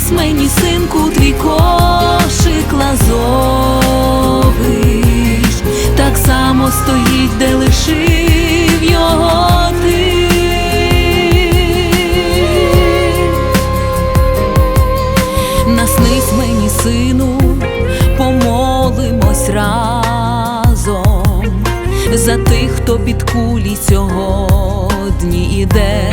Наснись мені, синку, твій кошик лазовий, так само стоїть, де лишив його ти. Наснись мені, сину, помолимось разом за тих, хто під кулі сьогодні іде.